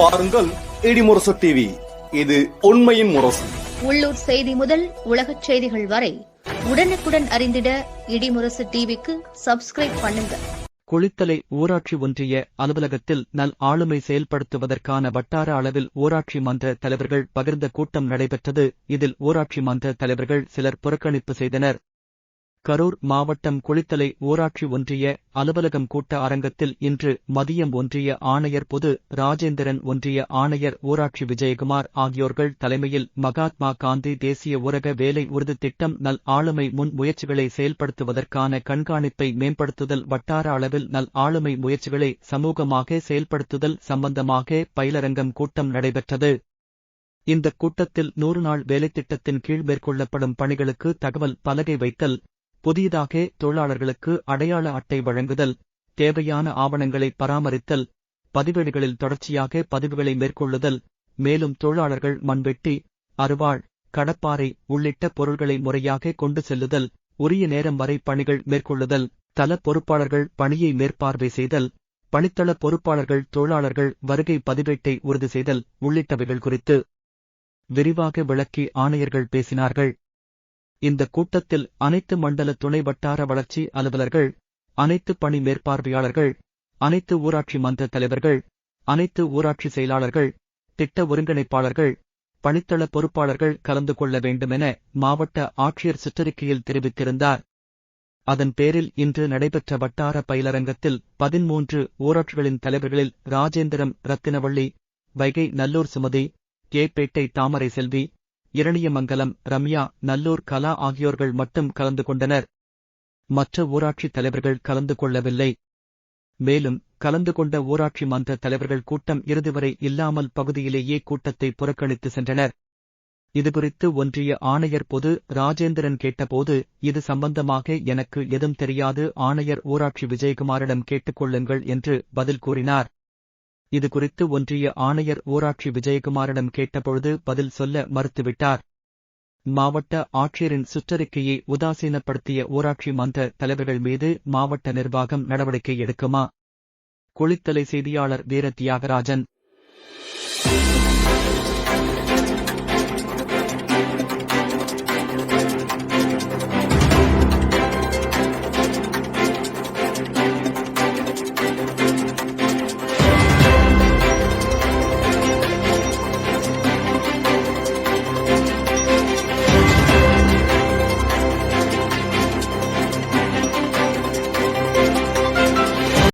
பாருங்கள் இடிமுரசு டிவி இது உண்மையின் முரசு. உள்ளூர் செய்தி முதல் உலகச் செய்திகள் வரை உடனுக்குடன் அறிந்திட இடிமுரசு டிவிக்கு சப்ஸ்கிரைப் பண்ணுங்க. குளித்தலை ஊராட்சி ஒன்றிய அலுவலகத்தில் நல் ஆளுமை செயல்படுத்துவதற்கான வட்டார அளவில் ஊராட்சி மன்ற தலைவர்கள் பகிர்ந்த கூட்டம் நடைபெற்றது. இதில் ஊராட்சி மன்ற தலைவர்கள் சிலர் புறக்கணிப்பு செய்தனர். கரூர் மாவட்டம் குளித்தலை ஊராட்சி ஒன்றிய அலுவலகம் கூட்ட அரங்கத்தில் இன்று மதியம் ஒன்றிய ஆணையர் பொது ராஜேந்திரன் ஒன்றிய ஆணையர் ஊராட்சி விஜயகுமார் ஆகியோர்கள் தலைமையில் மகாத்மா காந்தி தேசிய ஊரக வேலை உறுதி திட்டம் நல் ஆளுமை முன் முயற்சிகளை செயல்படுத்துவதற்கான கண்காணிப்பை மேம்படுத்துதல் வட்டார அளவில் நல் ஆளுமை முயற்சிகளை சமூகமாக செயல்படுத்துதல் சம்பந்தமாக பயிலரங்கம் கூட்டம் நடைபெற்றது. இந்த கூட்டத்தில் நூறு நாள் வேலைத்திட்டத்தின் கீழ் மேற்கொள்ளப்படும் பணிகளுக்கு தகவல் பலகை வைத்தல் புதியதாக தொழிலாளர்களுக்கு அடையாள அட்டை வழங்குதல் தேவையான ஆவணங்களை பராமரித்தல் பதிவேடுகளில் தொடர்ச்சியாக பதிவுகளை மேற்கொள்ளுதல் மேலும் தொழிலாளர்கள் மண்வெட்டி அருவாள் கடப்பாறை உள்ளிட்ட பொருள்களை முறையாக கொண்டு செல்லுதல் உரிய நேரம் வரை பணிகள் மேற்கொள்ளுதல் தல பொறுப்பாளர்கள் பணியை மேற்பார்வை செய்தல் பணித்தள பொறுப்பாளர்கள் தொழிலாளர்கள் வருகை பதிவேட்டை உறுதி செய்தல் உள்ளிட்டவைகள் குறித்து விரிவாக விளக்கி ஆணையர்கள் பேசினார்கள். இந்த கூட்டத்தில் அனைத்து மண்டல துணை வட்டார வளர்ச்சி அலுவலர்கள் அனைத்து பணி மேற்பார்வையாளர்கள் அனைத்து ஊராட்சி மன்ற தலைவர்கள் அனைத்து ஊராட்சி செயலாளர்கள் திட்ட ஒருங்கிணைப்பாளர்கள் பணித்தள பொறுப்பாளர்கள் கலந்து கொள்ள வேண்டுமென மாவட்ட ஆட்சியர் சுற்றறிக்கையில் தெரிவித்திருந்தார். அதன் பேரில் இன்று நடைபெற்ற வட்டார பயிலரங்கத்தில் பதிமூன்று ஊராட்சிகளின் தலைவர்களில் ராஜேந்திரம் ரத்தினவள்ளி வைகை நல்லூர் சுமதி கேப்பேட்டை தாமரை செல்வி இரணியமங்கலம் ரம்யா நல்லூர் கலா ஆகியோர்கள் மட்டும் கலந்து கொண்டனர். மற்ற ஊராட்சித் தலைவர்கள் கலந்து கொள்ளவில்லை. மேலும் கலந்து கொண்ட ஊராட்சி மன்ற தலைவர்கள் கூட்டம் இறுதிவரை இல்லாமல் பகுதியிலேயே கூட்டத்தை புறக்கணித்து சென்றனர். இதுகுறித்து ஒன்றிய ஆணையர் பொது ராஜேந்திரன் கேட்டபோது இது சம்பந்தமாக எனக்கு எதும் தெரியாது ஆணையர் ஊராட்சி விஜயகுமாரிடம் கேட்டுக்கொள்ளுங்கள் என்று பதில் கூறினார். இது குறித்து ஒன்றிய ஆணையர் ஊராட்சி விஜயகுமாரிடம் கேட்டபொழுது பதில் சொல்ல மறுத்துவிட்டார். மாவட்ட ஆட்சியரின் சுற்றறிக்கையை உதாசீனப்படுத்திய ஊராட்சி மன்ற தலைவர்கள் மீது மாவட்ட நிர்வாகம் நடவடிக்கை எடுக்குமா? குளித்தலை செய்தியாளர் வீர தியாகராஜன்